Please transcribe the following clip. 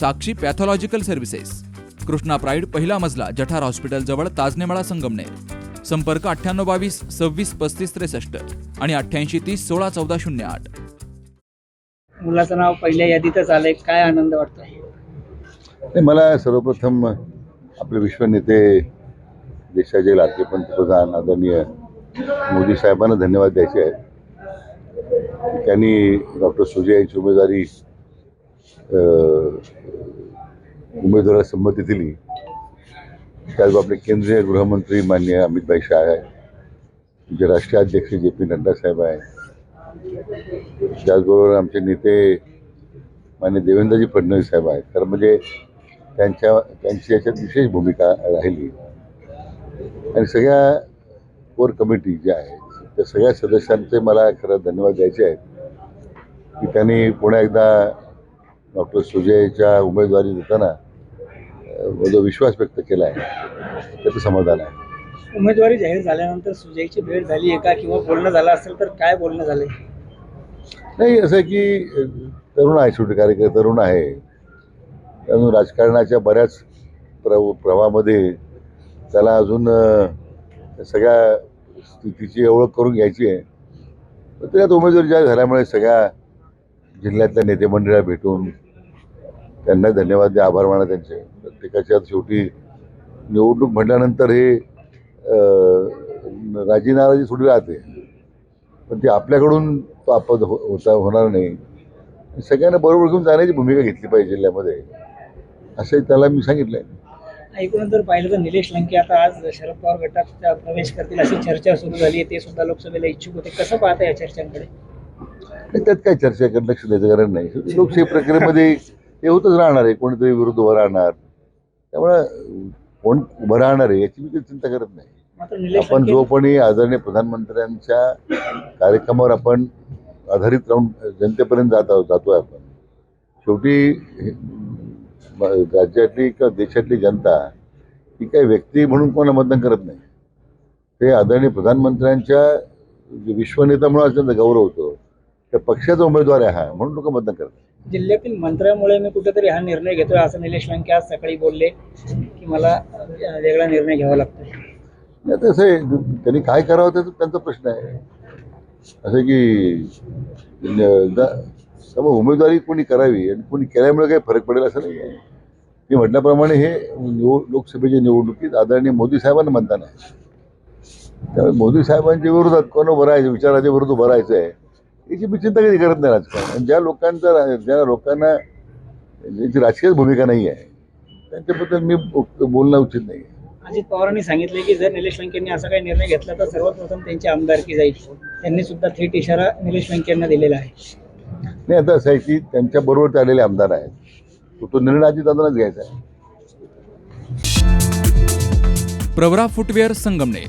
Sakshi pathological services Krishna pride पहिला मजला जठार hospital जवळ ताजनेमाळा संगमनेर. संपर्क अठ्ठ्याण्णव बावीस सव्वीस पस्तीस त्रेसष्ट आणि अठ्ठ्याऐंशी तीस सोळा चौदा शून्य आठ. मुलाचं नाव पहिल्या यादीतच आलंय. काय आनंद वाटतोय? नाही मला सर्वप्रथम आपले विश्वनेते देशाचे लाडके पंतप्रधान आदरणीय मोदी साहेबांना धन्यवाद द्यायचे आहेत त्यांनी डॉक्टर सुजय यांची उमेदवारी उमेदवाराला संमती दिली. त्याचबरोबर आपले केंद्रीय गृहमंत्री मान्य अमितभाई शाह आहे आमचे राष्ट्रीय अध्यक्ष जे पी नड्डा साहेब आहे त्याचबरोबर आमचे नेते मान्य देवेंद्रजी फडणवीस साहेब आहेत. तर म्हणजे त्यांच्या त्यांची याच्यात विशेष भूमिका राहिली. आणि सगळ्या कोर कमिटी ज्या आहेत त्या सगळ्या सदस्यांचे मला खरं धन्यवाद द्यायचे आहेत. की त्यांनी पुन्हा एकदा डॉक्टर सुजयच्या उमेदवारी देताना जो विश्वास व्यक्त केला आहे त्याचं समाधान आहे. उमेदवारी जाहीर झाल्यानंतर सुजयची भेट झाली आहे का? किंवा बोलणं झालं असेल तर काय बोलणं झालंय? नाही असं की तरुण आहे शेवटी कार्यकर्ता तरुण आहे. अजून राजकारणाच्या बऱ्याच प्र प्रवाहामध्ये त्याला अजून सगळ्या स्थितीची ओळख करून घ्यायची आहे. पण त्यात उमेदवारी जाहीर झाल्यामुळे सगळ्या जिल्ह्यातल्या नेतेमंडळाला भेटून त्यांना धन्यवाद द्या आभार माना त्यांचे. प्रत्येकाच्या शेवटी निवडणूक म्हटल्यानंतर हे राजीनाराजी राजी नाराजी थोडी राहते. पण ते आपल्याकडून तो आपद हो- होता होणार नाही. सगळ्यांना बरोबर घेऊन जाण्याची भूमिका घेतली पाहिजे जिल्ह्यामध्ये. असंही त्याला मी सांगितलंय. ऐकून जर पाहिलं तर निलेश लंके आता आज शरद पवार गटात प्रवेश करतील अशी चर्चा सुरू झाली आहे. ते सुद्धा लोकसभेला इच्छुक होते. कसं पाहता या चर्चांकडे? आणि त्यात काय चर्चा करणं लक्ष द्यायचं कारण नाही. लोकशाही प्रक्रियेमध्ये हे होतच राहणार आहे. कोणीतरी विरुद्ध उभं राहणार. त्यामुळं कोण उभं राहणार आहे याची मी काही चिंता करत नाही. आपण जोपणी आदरणीय प्रधानमंत्र्यांच्या कार्यक्रमावर आपण आधारित राहून जनतेपर्यंत जात आहोत जातोय आपण. शेवटी राज्यातली किंवा देशातली जनता ही काही व्यक्ती म्हणून कोणा मतदान करत नाही. ते आदरणीय प्रधानमंत्र्यांच्या विश्वनेता म्हणून त्यांचा गौरव होतो. त्या पक्षाचा उमेदवार आहे हा म्हणून लोक मतदान करतात. जिल्ह्यातील मंत्र्यामुळे मी कुठेतरी हा निर्णय घेतोय असं निलेश लंके आज सकाळी बोलले की मला वेगळा निर्णय घ्यावा आता असं आहे त्यांनी काय करावं त्याचा त्यांचा प्रश्न आहे. असं की त्यामुळे उमेदवारी कोणी करावी आणि कोणी केल्यामुळे काही फरक पडेल असं नाही आहे. मी म्हटल्याप्रमाणे हे निवड लोकसभेच्या निवडणुकीत आदरणीय मोदी साहेबांना मतदान आहे. त्यामुळे मोदी साहेबांच्या विरोधात कोण उभं राहायचं विचाराच्या विरुद्ध उभं राहायचं आहे. याची मी चिंता कधी करत नाही राजकारण. आणि ज्या लोकांचा ज्या लोकांना ज्यांची राजकीय भूमिका नाही आहे त्यांच्याबद्दल मी बोलणं उचित नाही अजित पवारांनी सांगितले की जर निलेश लंकेंनी असा काही निर्णय घेतला तर सर्वात प्रथम त्यांची आमदारकी जाईल. त्यांनी सुद्धा थेट इशारा निलेश लंकेंना दिलेला आहे. नाही आता असं आहे की त्यांच्याबरोबर ते आलेले आमदार आहेत. तो तो निर्णय अजितदादांनाच घ्यायचा आहे. प्रवरा फुटवेअर संगमनेर.